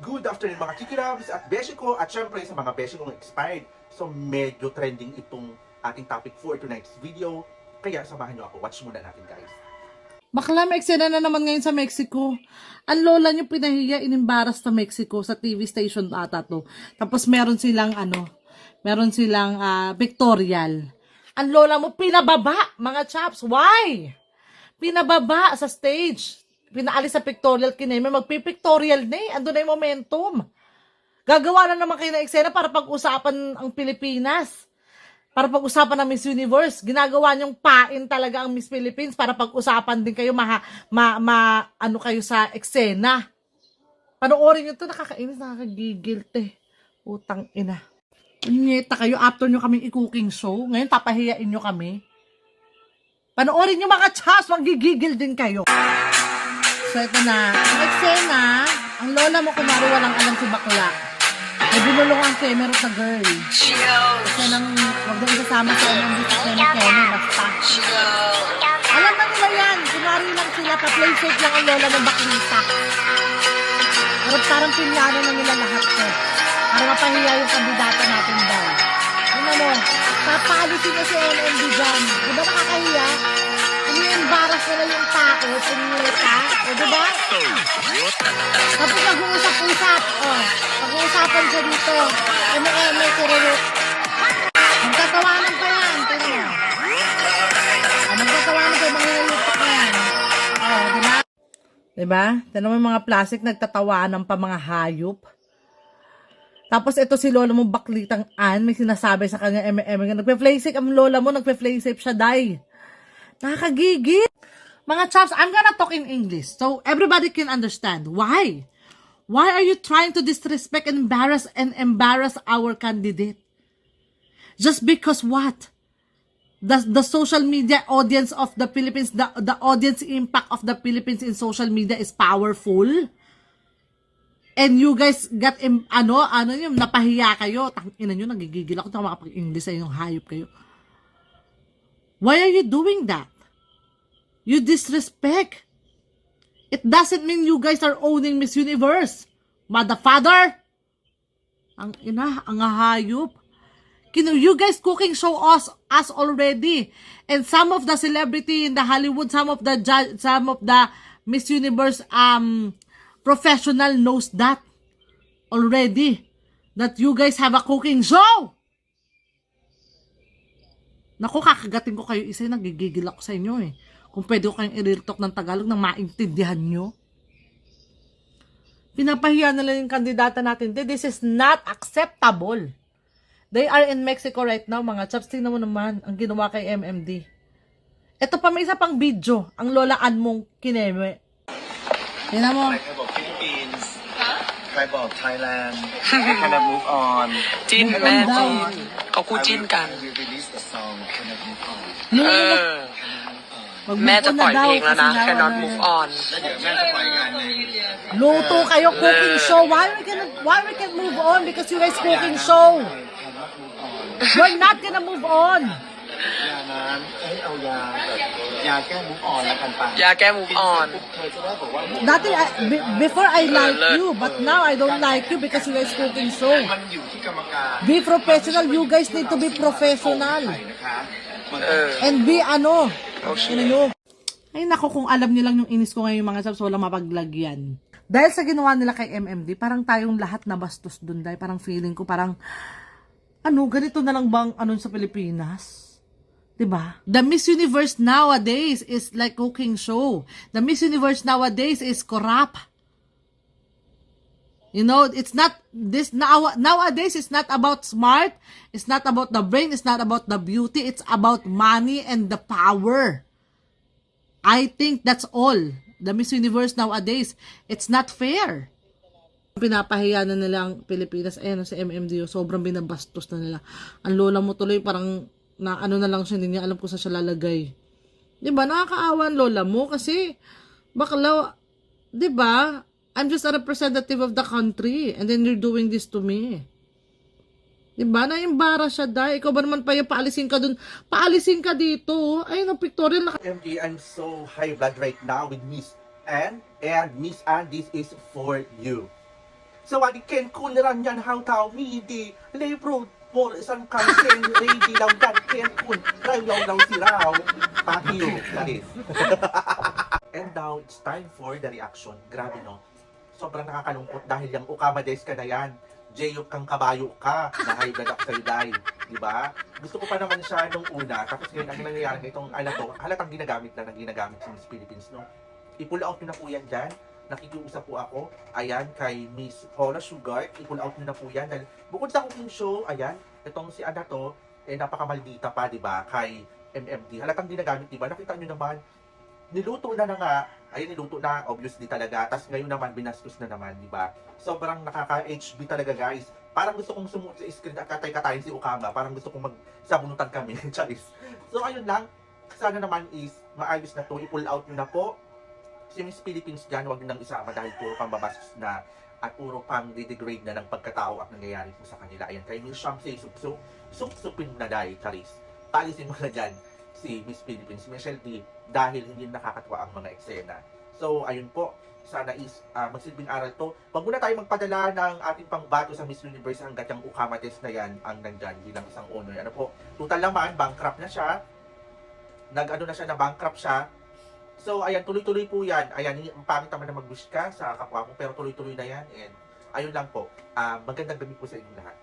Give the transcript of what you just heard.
Good afternoon mga kikirabs at beshi ko at syempre sa mga beshi kong expired. So medyo trending itong ating topic for tonight's video. Kaya samahan nyo ako. Watch muna natin guys. Bakla, eksena na naman ngayon sa Mexico. Ang lola niyo pinahiya, inimbaras sa Mexico, sa TV station ata to. Tapos meron silang ano, meron silang ah, pictorial. Ang lola mo pinababa, mga chaps. Why? Pinababa sa stage. Pinaalis sa pictorial kineme, magpipictorial na eh. Ando na yung momentum. Gagawa na naman kayo ng eksena para pag-usapan ang Pilipinas para pag-usapan ng Miss Universe. Ginagawa niyong pain talaga ang Miss Philippines para pag-usapan din kayo, maha, ma, ma, ano kayo sa eksena. Panoorin niyo to, nakakainis, nakakagigil, te. Utang ina. Nyeta kayo, after nyo kaming i-cooking show, ngayon papahiyain nyo kami. Panoorin nyo mga chas, magigigil din kayo. So ito na, ang eksena, ang lola mo kumari walang alam si bakla. May binulong ang kemerot na girl. Kasi nang wag daw isasama sa ano hindi sa keme keme basta. Alam na nila yan. Kunwari lang sila, pa-play safe lang ang lola ng baklita. Pero parang pinyano na nila lahat ko. Para mapahiya yung kandidata natin daw. Ano mo, papalisin na si MMD dyan. Di ba nakakahiya? Ini-embarrass nila yung tao, punyeta. O di ba? Tapos nag-uusap-usap. O, pag-uusapan siya dito. Eme-eme, kurulot. Magtatawanan pa yan. Tingnan mo. Magtatawanan pa yung mga nilutok na yan. O, di ba? Di ba? Tignan mo yung mga plastic, nagtatawanan pa mga hayop. Tapos ito si lola mo baklitang an, may sinasabi sa kanya, eme eme nagpe-flyscape ang lola mo, nagpe-flyscape siya, day. Nakakagigit. Mga chaps, I'm gonna talk in English so everybody can understand. Why? Why are you trying to disrespect embarrass and embarrass our candidate? Just because what? The, the social media audience of the Philippines, the, the audience impact of the Philippines in social media is powerful? And you guys got, ano, ano yun, napahiya kayo. Tangina nyo, nagigigil ako na makapag-English sa inyong hayop kayo. Why are you doing that? You disrespect. It doesn't mean you guys are owning Miss Universe. Motherfather! Ang ina, ang hayop. Kino, you guys cooking show us us already. And some of the celebrity in the Hollywood, some of the some of the Miss Universe um professional knows that already. That you guys have a cooking show. Naku, kakagatin ko kayo isa, nagigigil ako sa inyo eh. Kung pwede ko kayong i-real ng Tagalog nang maintindihan nyo. Pinapahiya na lang yung kandidata natin. This is not acceptable. They are in Mexico right now, mga chaps. Tingnan mo naman ang ginawa kay MMD. Ito pa may isa pang video, ang lolaan mong kineme. Tingnan mo. Like about Thailand, kind of move on. Move on. เขาคู่จิ้นกัน I will release the song, kind of move on. เออ แม่จะปล่อยเพลงแล้วนะ cannot move on แล้วเดี๋ยวแม่จะปล่อยงานใน Luto kayo cooking show. Why we can why we can move on? Because you guys cooking show. We're not gonna move on. ยาน้ำให้เอายาแบบยาแก้ move on แล้วกันไป ยาแก้ move on เธอจะได้บอกว่า Dati, I, be- before I like you, but now I don't like you because you guys cooking show. มันอยู่ที่กรรมการ Be professional. You guys need to be professional. นะคะมัน เออ And be ano. Okay. Ano nyo? Ay nako, kung alam niyo lang yung inis ko ngayon mga subs, walang mapaglagyan. Dahil sa ginawa nila kay MMD, parang tayong lahat na bastos dun. Dahil parang feeling ko, parang, ano, ganito na lang bang ano sa Pilipinas? 'Di ba? The Miss Universe nowadays is like cooking show. The Miss Universe nowadays is corrupt. You know, it's not this now nowadays it's not about smart, it's not about the brain, it's not about the beauty, it's about money and the power. I think that's all. The Miss Universe nowadays, it's not fair. Pinapahiya na nila ang Pilipinas. Ayan, si MMD, oh, sobrang binabastos na nila. Ang lola mo tuloy, parang na ano na lang siya, hindi niya alam kung saan siya lalagay. Di ba? Nakakaawa ang lola mo kasi bakla, di ba? I'm just a representative of the country and then you're doing this to me. Di ba? Naimbara siya, dahil. Ikaw ba naman pa yung paalisin ka dun? Paalisin ka dito. Ayun, ang pictorial na MG, I'm so high blood right now with Miss Anne. And Miss Anne, this is for you. สวัสดีเคนคุณรันยันฮาวเทามีดีเลบรูดโมดสันคังเคนเร for isang campaign ready lang dan Cancun. Drive lang lang si Rao. Pakyo, Laris. And now, it's time for the reaction. Grabe, no? Sobrang nakakalungkot dahil yung Ukabades ka na yan. Jayok kang kabayo ka, nahaybadak sa iday. Di ba? Diba? Gusto ko pa naman siya nung una, tapos ngayon ang nangyayari na itong alam ko, halatang ginagamit na ng ginagamit sa Philippines, no? I-pull out nyo na po yan dyan nakikiusap po ako, ayan, kay Miss Paula Sugar, i-pull out na po yan. Dahil bukod sa cooking show, ayan, itong si Ana to, eh, napakamaldita pa, di ba, kay MMD. Halatang ginagamit, di ba? Nakita nyo naman, niluto na na nga, ayun, niluto na, obviously talaga. Tapos ngayon naman, binastos na naman, di ba? Sobrang nakaka-HB talaga, guys. Parang gusto kong sumuot sa screen at katay-katayin si Ukama. Parang gusto kong magsabunutan kami, Charis. So, ayun lang. Sana naman is, maayos na to. I-pull out nyo na po Miss Philippines dyan, huwag nang isama dahil puro pang babastos na at puro pang degrade na ng pagkatao at nangyayari po sa kanila. Ayan, kay Miss Shamsay Supsup, supsupin na dahil, Charis. Palisin mo na dyan si Miss Philippines, Michelle D, dahil hindi nakakatuwa ang mga eksena. So, ayun po, sana is ah, magsilbing aral to. Huwag muna tayo magpadala ng ating pangbato sa Miss Universe hanggat yung Ukamates na yan ang nandyan bilang isang honor. Ano po, total naman, bankrupt na siya. Nag-ano na siya, na bankrupt siya. So, ayan, tuloy-tuloy po yan. Ayan, ang pangit naman na mag-wish ka sa kapwa mo, pero tuloy-tuloy na yan. And, ayun lang po. Ah, magandang gabi po sa inyo lahat.